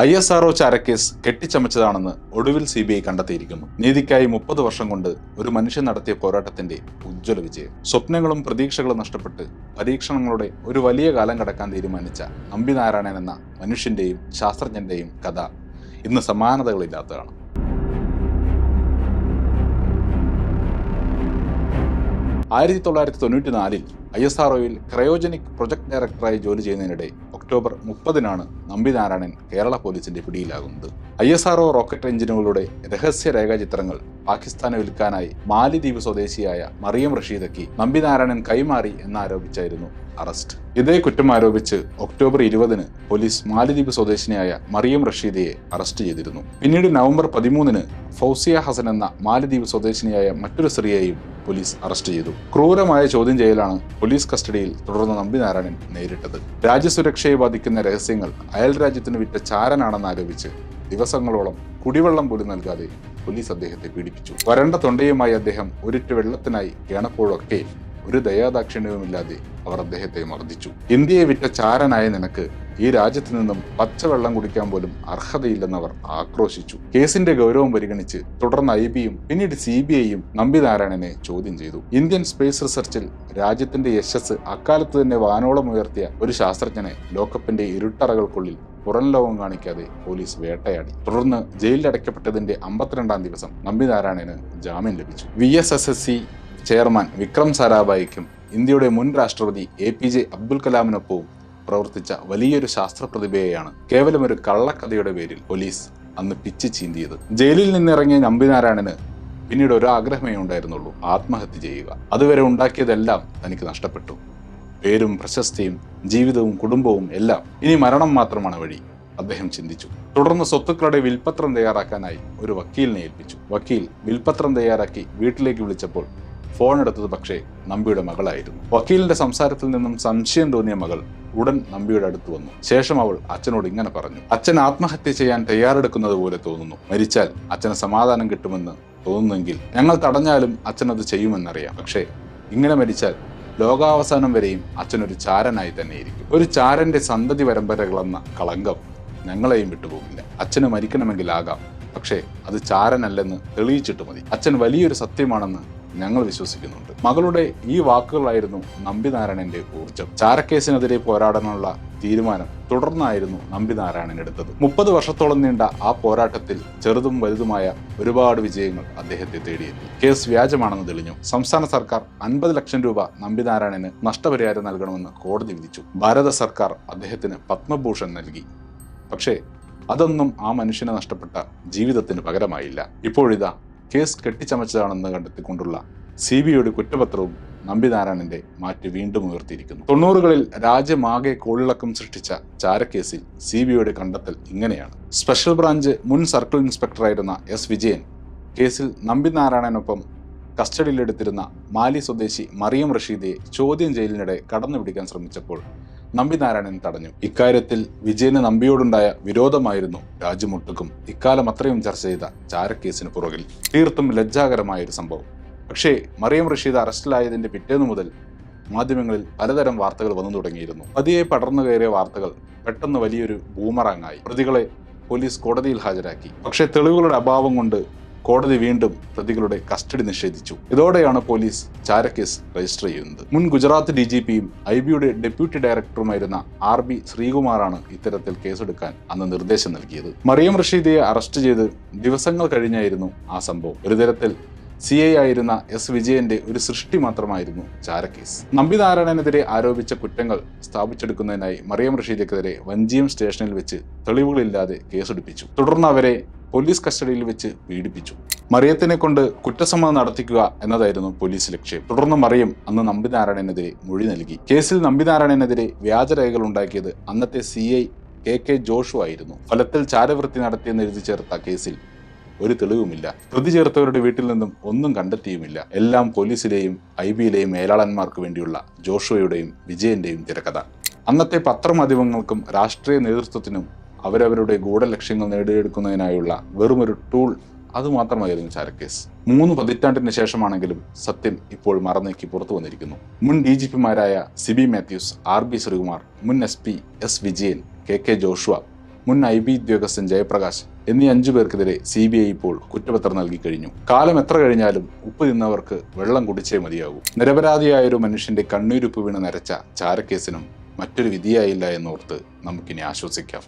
I S R O ചാരക്കേസ് കെട്ടിച്ചമച്ചതാണെന്ന് ഒടുവിൽ സി ബി ഐ കണ്ടെത്തിയിരിക്കുന്നു. നീതിക്കായി മുപ്പത് വർഷം കൊണ്ട് ഒരു മനുഷ്യൻ നടത്തിയ പോരാട്ടത്തിന്റെ ഉജ്ജ്വല വിജയം. സ്വപ്നങ്ങളും പ്രതീക്ഷകളും നഷ്ടപ്പെട്ട് പരീക്ഷണങ്ങളുടെ ഒരു വലിയ കാലം കടക്കാൻ തീരുമാനിച്ച അംബിനാരായണൻ എന്ന മനുഷ്യന്റെയും ശാസ്ത്രജ്ഞന്റെയും കഥ ഇന്ന് സമാനതകളില്ലാത്തതാണ്. ആയിരത്തി തൊള്ളായിരത്തി തൊണ്ണൂറ്റി നാലിൽ I S R cryogenic project ഡയറക്ടറായി ജോലി ചെയ്യുന്നതിനിടെ ഒക്ടോബർ മുപ്പതിനാണ് നമ്പിനാരായണൻ കേരള പോലീസിന്റെ പിടിയിലാകുന്നത്. I S R O rocket എഞ്ചിനുകളുടെ രഹസ്യ രേഖാചിത്രങ്ങൾ പാകിസ്ഥാന് വിൽക്കാനായി മാലിദ്വീപ് സ്വദേശിയായ മറിയം റഷീദയ്ക്ക് നമ്പിനാരായണൻ കൈമാറി എന്നാരോപിച്ചായിരുന്നു അറസ്റ്റ്. ഇതേ കുറ്റം ആരോപിച്ച് ഒക്ടോബർ ഇരുപതിന് പോലീസ് മാലിദ്വീപ് സ്വദേശിനിയായ മറിയം റഷീദയെ അറസ്റ്റ് ചെയ്തിരുന്നു. പിന്നീട് നവംബർ പതിമൂന്നിന് ഫൗസിയ ഹസൻ എന്ന മാലിദ്വീപ് സ്വദേശിനിയായ മറ്റൊരു സ്ത്രീയെയും പോലീസ് അറസ്റ്റ് ചെയ്തു. ക്രൂരമായ ചോദ്യം ചെയ്യലാണ് പോലീസ് കസ്റ്റഡിയിൽ തുടർന്ന് നമ്പിനാരായണൻ നേരിട്ടത്. രാജ്യസുരക്ഷയെ ബാധിക്കുന്ന രഹസ്യങ്ങൾ അയൽ രാജ്യത്തിന് വിറ്റ ചാരനാണെന്ന് ആരോപിച്ച് ദിവസങ്ങളോളം കുടിവെള്ളം പോലും നൽകാതെ പോലീസ് അദ്ദേഹത്തെ പീഡിപ്പിച്ചു. വരണ്ട തൊണ്ടയുമായി അദ്ദേഹം ഒരിറ്റ് വെള്ളത്തിനായി കേണപ്പോഴൊക്കെ ഒരു ദയാദാക്ഷിണ്യവുമില്ലാതെ അവർ അദ്ദേഹത്തെ മർദ്ദിച്ചു. ഇന്ത്യയെ വിറ്റ ചാരനായ നിനക്ക് ഈ രാജ്യത്ത് നിന്നും പച്ചവെള്ളം കുടിക്കാൻ പോലും അർഹതയില്ലെന്നവർ ആക്രോശിച്ചു. കേസിന്റെ ഗൗരവം പരിഗണിച്ച് തുടർന്ന് ഐ ബിയും പിന്നീട് സി ബി ഐയും നമ്പിനാരായണനെ ചോദ്യം ചെയ്തു. ഇന്ത്യൻ സ്പേസ് റിസർച്ചിൽ രാജ്യത്തിന്റെ യശസ് അക്കാലത്ത് തന്നെ വാനോളം ഉയർത്തിയ ഒരു ശാസ്ത്രജ്ഞനെ ലോക്കപ്പിന്റെ ഇരുട്ടറകൾക്കുള്ളിൽ പുറം ലോകം കാണിക്കാതെ പോലീസ് വേട്ടയാടി. തുടർന്ന് ജയിലിൽ അടയ്ക്കപ്പെട്ടതിന്റെ അമ്പത്തിരണ്ടാം ദിവസം നമ്പിനാരായണന് ജാമ്യം ലഭിച്ചു. V S S S C chairman Vikram സാരാഭായിക്കും ഇന്ത്യയുടെ മുൻ രാഷ്ട്രപതി എ പി ജെ അബ്ദുൽ കലാമിനൊപ്പവും പ്രവർത്തിച്ച വലിയൊരു ശാസ്ത്ര പ്രതിഭയെയാണ് കേവലം ഒരു കള്ളക്കഥയുടെ പേരിൽ പോലീസ് അന്ന് പിച്ച് ചീന്തിയത്. ജയിലിൽ നിന്നിറങ്ങിയ നമ്പിനാരായണന് പിന്നീട് ഒരു ആഗ്രഹമേ ഉണ്ടായിരുന്നുള്ളൂ ആത്മഹത്യ ചെയ്യുക. അതുവരെ ഉണ്ടാക്കിയതെല്ലാം തനിക്ക് നഷ്ടപ്പെട്ടു. പേരും പ്രശസ്തിയും ജീവിതവും കുടുംബവും എല്ലാം ഇനി മരണം മാത്രമാണ് വഴി അദ്ദേഹം ചിന്തിച്ചു. തുടർന്ന് സ്വത്തുക്കളുടെ വിൽപത്രം തയ്യാറാക്കാനായി ഒരു വക്കീലിനെ ഏൽപ്പിച്ചു. വക്കീൽ വിൽപത്രം തയ്യാറാക്കി വീട്ടിലേക്ക് വിളിച്ചപ്പോൾ ഫോൺ എടുത്തത് പക്ഷേ നമ്പിയുടെ മകളായിരുന്നു. വക്കീലിന്റെ സംസാരത്തിൽ നിന്നും സംശയം തോന്നിയ മകൾ ഉടൻ നമ്പിയുടെ അടുത്ത് വന്നു. ശേഷം അവൾ അച്ഛനോട് ഇങ്ങനെ പറഞ്ഞു. അച്ഛൻ ആത്മഹത്യ ചെയ്യാൻ തയ്യാറെടുക്കുന്നത് പോലെ തോന്നുന്നു. മരിച്ചാൽ അച്ഛന് സമാധാനം കിട്ടുമെന്ന് തോന്നുന്നെങ്കിൽ ഞങ്ങൾ തടഞ്ഞാലും അച്ഛൻ അത് ചെയ്യുമെന്നറിയാം. പക്ഷേ ഇങ്ങനെ മരിച്ചാൽ ലോകാവസാനം വരെയും അച്ഛനൊരു ചാരനായി തന്നെയിരിക്കും. ഒരു ചാരന്റെ സന്തതി പരമ്പരകളെന്ന കളങ്കം ഞങ്ങളെയും വിട്ടുപോകില്ല. അച്ഛന് മരിക്കണമെങ്കിൽ ആകാം. പക്ഷേ അത് ചാരനല്ലെന്ന് തെളിയിച്ചിട്ട് മതി. അച്ഛൻ വലിയൊരു സത്യമാണെന്ന് ഞങ്ങൾ വിശ്വസിക്കുന്നുണ്ട്. മകളുടെ ഈ വാക്കുകളായിരുന്നു നമ്പിനാരായണന്റെ ഊർജം ചാരക്കേസിനെതിരെ പോരാടാനുള്ള തീരുമാനം തുടർന്നായിരുന്നു നമ്പിനാരായണൻ എടുത്തത്. മുപ്പത് വർഷത്തോളം നീണ്ട ആ പോരാട്ടത്തിൽ ചെറുതും വലുതുമായ ഒരുപാട് വിജയങ്ങൾ അദ്ദേഹത്തെ തേടിയെത്തി. കേസ് വ്യാജമാണെന്ന് തെളിഞ്ഞു. സംസ്ഥാന സർക്കാർ അൻപത് ലക്ഷം രൂപ നമ്പിനാരായണന് നഷ്ടപരിഹാരം നൽകണമെന്ന് കോടതി വിധിച്ചു. ഭാരത സർക്കാർ അദ്ദേഹത്തിന് പത്മഭൂഷൺ നൽകി. പക്ഷേ അതൊന്നും ആ മനുഷ്യനെ നഷ്ടപ്പെട്ട ജീവിതത്തിന് പകരമായില്ല. ഇപ്പോഴിതാ കേസ് കെട്ടിച്ചമച്ചതാണെന്ന് കണ്ടെത്തിക്കൊണ്ടുള്ള സി ബി ഐയുടെ കുറ്റപത്രവും നമ്പിനാരായണന്റെ മാറ്റ് വീണ്ടും ഉയർത്തിയിരിക്കുന്നു. തൊണ്ണൂറുകളിൽ രാജ്യമാകെ കോളിളക്കം സൃഷ്ടിച്ച ചാരക്കേസിൽ സി ബി ഐയുടെ കണ്ടെത്തൽ ഇങ്ങനെയാണ്. സ്പെഷ്യൽ ബ്രാഞ്ച് മുൻ സർക്കിൾ ഇൻസ്പെക്ടറായിരുന്ന എസ് വിജയൻ കേസിൽ നമ്പിനാരായണനൊപ്പം കസ്റ്റഡിയിലെടുത്തിരുന്ന മാലി സ്വദേശി മറിയം റഷീദെ ചോദ്യം ചെയ്യലിനിടെ കടന്നുപിടിക്കാൻ ശ്രമിച്ചപ്പോൾ നമ്പിനാരായണൻ തടഞ്ഞു. ഇക്കാര്യത്തിൽ വിജയന് നമ്പിയോടുണ്ടായ വിരോധമായിരുന്നു രാജ്യമൊട്ടുക്കും. ഇക്കാലം അത്രയും ചർച്ച ചെയ്ത ചാരക്കേസിന് പുറകിൽ തീർത്തും ലജ്ജാകരമായ ഒരു സംഭവം. പക്ഷേ മറിയം റഷീദ് അറസ്റ്റിലായതിന്റെ പിറ്റേന്നു മുതൽ മാധ്യമങ്ങളിൽ പലതരം വാർത്തകൾ വന്നു തുടങ്ങിയിരുന്നു. പതിയെ പടർന്നു കയറിയ വാർത്തകൾ പെട്ടെന്ന് വലിയൊരു ബൂമറാങ്ങായി പ്രതികളെ പോലീസ് കോടതിയിൽ ഹാജരാക്കി. പക്ഷേ തെളിവുകളുടെ അഭാവം കൊണ്ട് കോടതി വീണ്ടും പ്രതികളുടെ കസ്റ്റഡി നിഷേധിച്ചു. ഇതോടെയാണ് പോലീസ് ചാരക്കേസ് രജിസ്റ്റർ ചെയ്യുന്നത്. മുൻ ഗുജറാത്ത് ഡി ജി പിയും ഐ ബിയുടെ ഡെപ്യൂട്ടി ഡയറക്ടറുമായിരുന്ന ആർ ബി ശ്രീകുമാറാണ് ഇത്തരത്തിൽ കേസെടുക്കാൻ അന്ന് നിർദ്ദേശം നൽകിയത്. മറിയം റഷീദയെ അറസ്റ്റ് ചെയ്ത് ദിവസങ്ങൾ കഴിഞ്ഞായിരുന്നു ആ സംഭവം. ഒരു തരത്തിൽ സി ഐ ആയിരുന്ന എസ് വിജയന്റെ ഒരു സൃഷ്ടി മാത്രമായിരുന്നു ചാരക്കേസ്. നമ്പിനാരായണനെതിരെ ആരോപിച്ച കുറ്റങ്ങൾ സ്ഥാപിച്ചെടുക്കുന്നതിനായി മറിയം റഷീദക്കെതിരെ വഞ്ചിയം സ്റ്റേഷനിൽ വെച്ച് തെളിവുകളില്ലാതെ കേസെടുപ്പിച്ചു. തുടർന്ന് അവരെ പോലീസ് കസ്റ്റഡിയിൽ വെച്ച് പീഡിപ്പിച്ചു. മറിയത്തിനെ കൊണ്ട് കുറ്റസമ്മതം നടത്തിക്കുക എന്നതായിരുന്നു പോലീസ് ലക്ഷ്യം. തുടർന്ന് മറിയം അന്ന് നമ്പിനാരായണനെതിരെ മൊഴി നൽകി. കേസിൽ നമ്പിനാരായണനെതിരെ വ്യാജരേഖകൾ ഉണ്ടാക്കിയത് അന്നത്തെ C I K K Joshua ആയിരുന്നു. ഫലത്തിൽ ചാരവൃത്തി നടത്തിയെന്ന് എഴുതി ചേർത്ത കേസിൽ ഒരു തെളിവുമില്ല. പ്രതി ചേർത്തവരുടെ വീട്ടിൽ നിന്നും ഒന്നും കണ്ടെത്തിയുമില്ല. എല്ലാം പോലീസിലെയും ഐ ബിയിലെയും മേലാളന്മാർക്ക് വേണ്ടിയുള്ള ജോഷുവയുടെയും വിജയന്റെയും തിരക്കഥ. അന്നത്തെ പത്രമാധ്യമങ്ങൾക്കും രാഷ്ട്രീയ നേതൃത്വത്തിനും അവരവരുടെ ഗൂഢലക്ഷ്യങ്ങൾ നേടിയെടുക്കുന്നതിനായുള്ള വെറുമൊരു ടൂൾ അതുമാത്രമായിരുന്നു ചാരക്കേസ്. മൂന്ന് പതിറ്റാണ്ടിന് ശേഷമാണെങ്കിലും സത്യം ഇപ്പോൾ മറന്നേക്ക് പുറത്തു വന്നിരിക്കുന്നു. മുൻ ഡി ജി പിമാരായ സിബി മാത്യൂസ് ആർ ബി ശ്രീകുമാർ മുൻ S P S Vijayan K K Joshua മുൻ ഐ ബി ഉദ്യോഗസ്ഥൻ ജയപ്രകാശ് എന്നീ അഞ്ചു പേർക്കെതിരെ സി ബി ഐ ഇപ്പോൾ കുറ്റപത്രം നൽകി കഴിഞ്ഞു. കാലം എത്ര കഴിഞ്ഞാലും ഉപ്പ് തിന്നവർക്ക് വെള്ളം കുടിച്ചേ മതിയാകൂ. നിരപരാധിയായ ഒരു മനുഷ്യന്റെ കണ്ണീരുപ്പ് വീണ് നരച്ച ചാരക്കേസിനും മറ്റൊരു വിധിയായില്ല എന്നോർത്ത് നമുക്കിനി ആശ്വസിക്കാം.